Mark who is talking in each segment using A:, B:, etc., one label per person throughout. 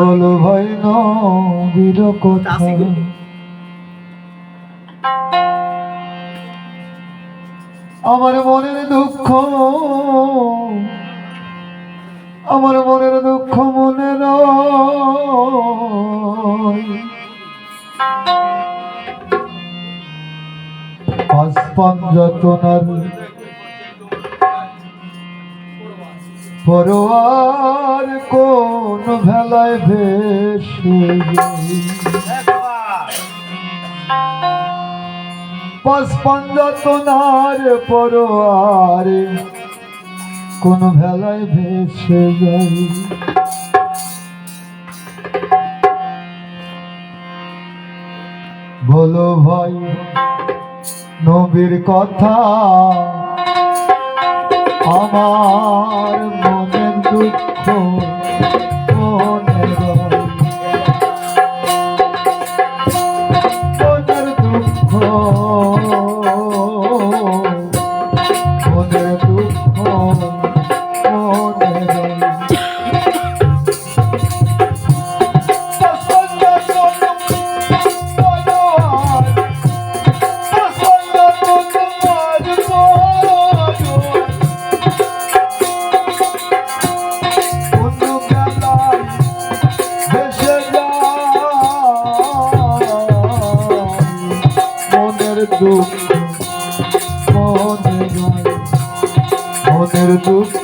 A: বলো ভাই নবীর কথা আমার মনের দুঃখ আমার মনের দুঃখ মনের আসপান যতনার পরোয়ার কোন ভেলায় ভেসে পাঁচপান যতনার পরোয়ার কোন ভেলায় ভেসে যাই বলো ভাই, নবীর কথা আমার মনের দুঃখ মনের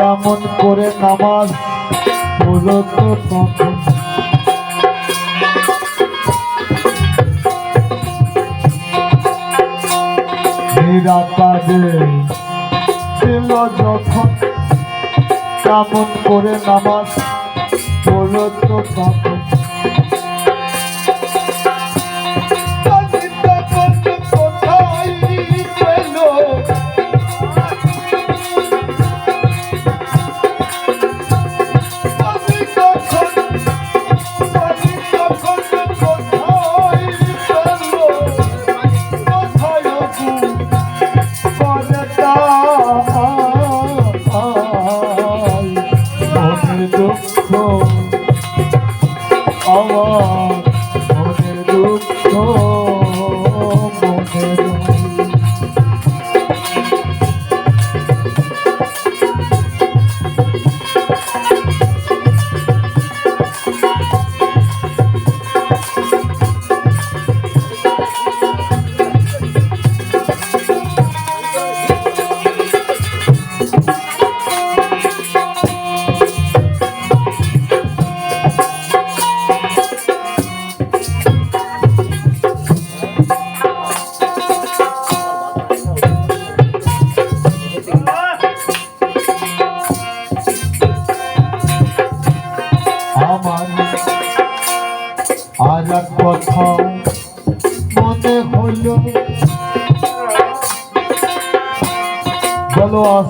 A: কেমন করে নামাজ তখন নিরাকারে ছিল যখন কেমন করে নামাজ মূলত তখন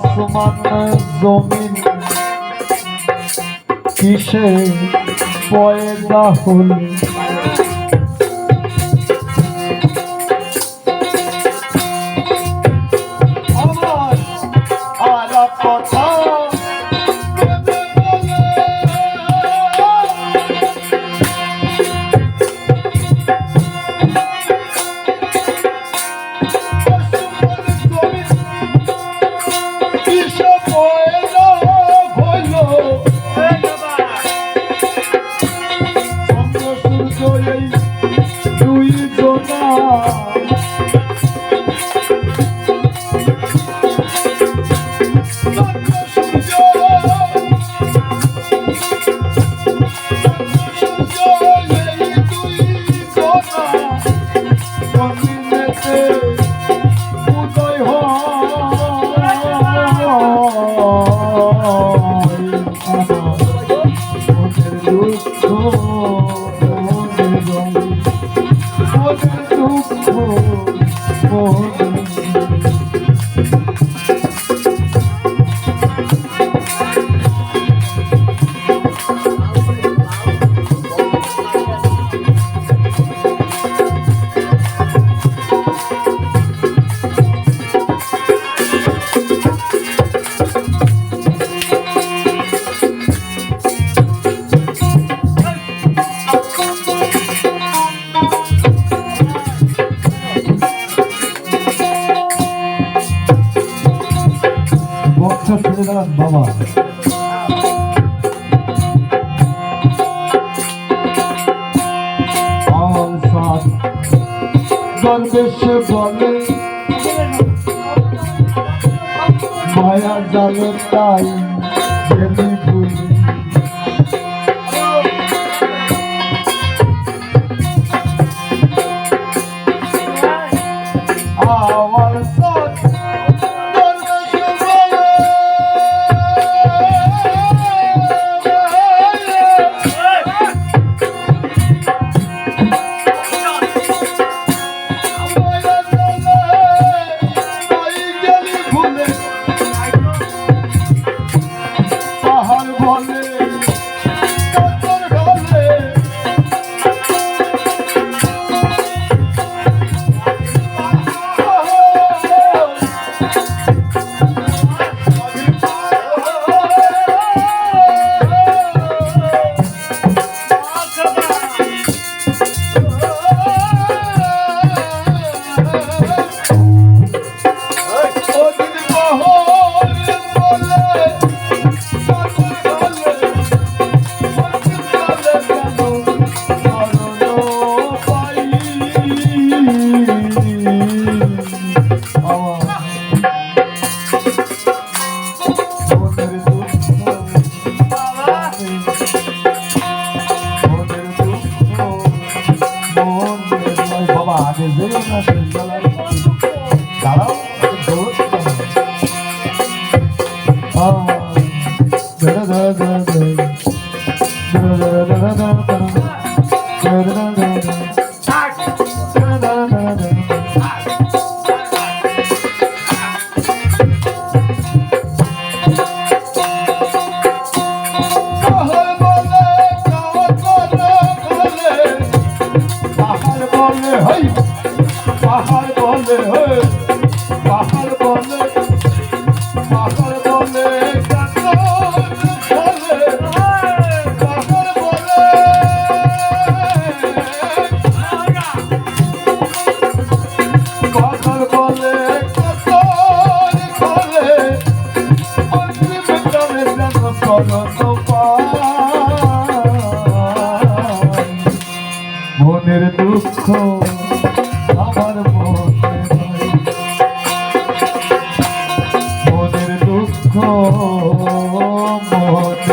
A: আসমান জমিন। কিসে পয়দা হল Oh. 大意 বলে পাহাড় মনে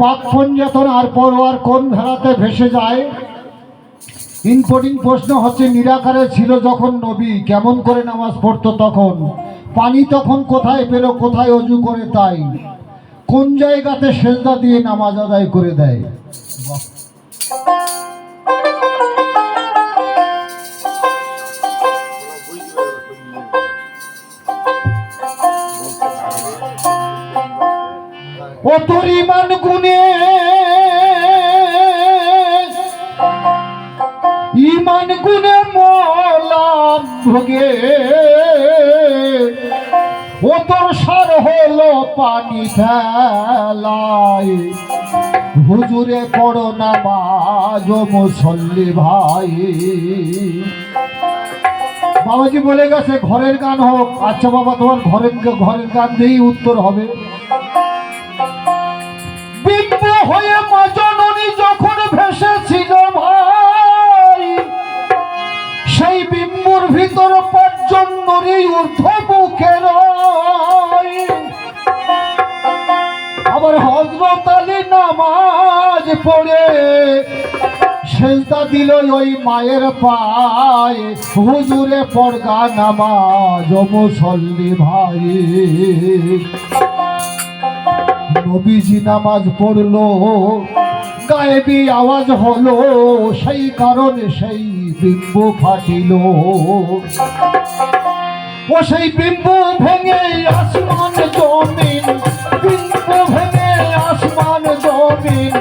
A: ফোন যখন আর পরোয়ার কোন ধারাতে ভেসে যায়? ইনকোডিং প্রশ্ন হচ্ছে, নিরাকারে ছিল যখন নবী, কেমন করে নামাজ পড়তো তখন? পানি তখন কোথায় পেল, কোথায় অজু করে তাই? কোন জায়গাতে সেজদা দিয়ে নামাজ আদায় করে দেয়? ও তোর ইমান গুনে গুনে মলাম ভোগে। ও তোর সার হলো পানি ফেলায়। হুজুরে পড়ো নামাজ, ও মুসল্লি ভাই। বাবাজি বলে গেছে, ঘরের গান হোক। আচ্ছা বাবা, তোমার ঘরের ঘরের গান দিয়েই উত্তর হবে। পর্যন্তরই ঊর্ধ্ব মুখে রয়। আবার হজরত আলী নামাজ পড়ে সেজদা দিল ওই মায়ের পায়ে। হুজুরে পড়গা নামাজ মুসল্লি ভাই। নবীজি নামাজ পড়ল, গায়েবি আওয়াজ হলো, সেই কারণে সেই বিম্ব ফাটিল। ও সেই বিম্ব ভেঙে আসমান জমিন, বিম্ব ভেঙে আসমান জমিন,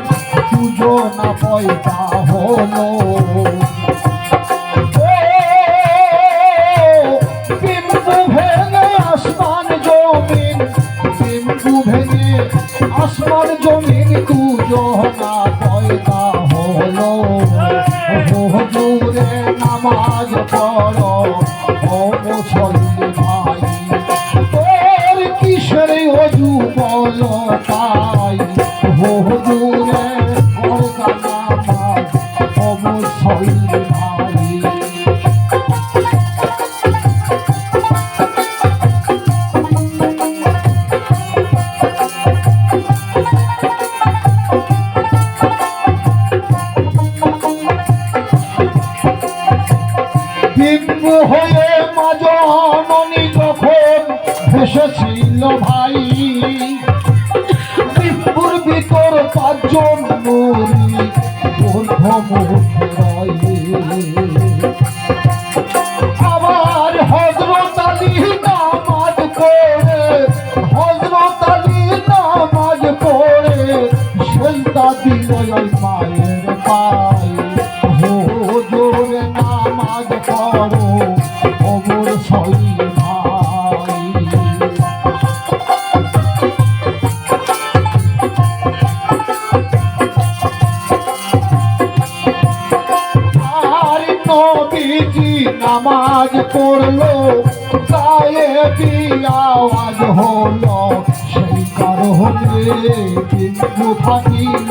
A: দুজনা পয়সা হলো। বিম্বু ভেঙে আসমান জমিন, বিম্বু ভেঙে আসমান জমিন, দুজনা পয়দা হলো। হুজুরে নামাজ পড়ো। বিম্বু হয়ে মাজননি যখন ভেসেছিল ভাই বিম্বুর ভিতর পাঁচজন নুরি আবার নামাজ পড়ো অমর নামাজ পড়ল গায়ে আওয়াজ হলো সেই কারণে বিন্দু ফাটিল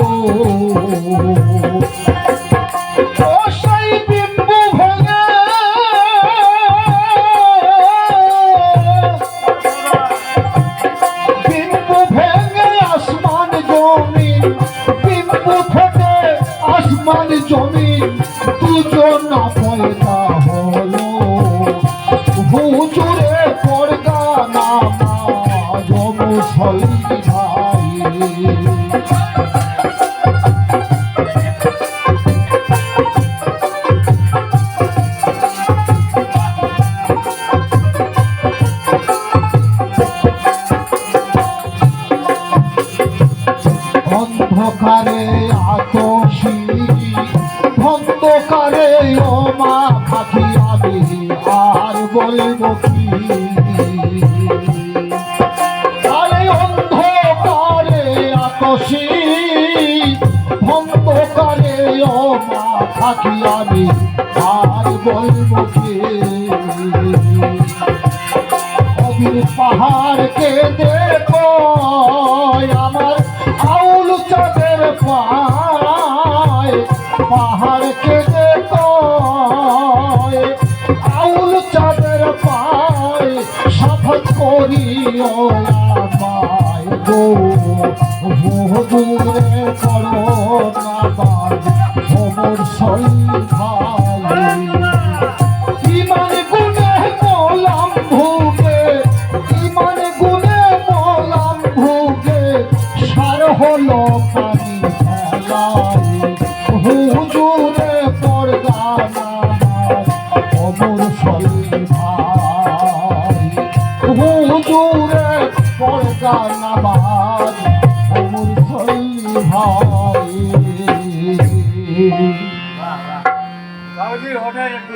A: অন্ধকারে আতসী অন্ধকারে ও মা পাখি আমি, আর বলব কি? কবির পাহাড়কে দেখো, আমার আউল চাঁদের পায় পাহাড়কে ভাই
B: বাবুজি ওঠেন একটু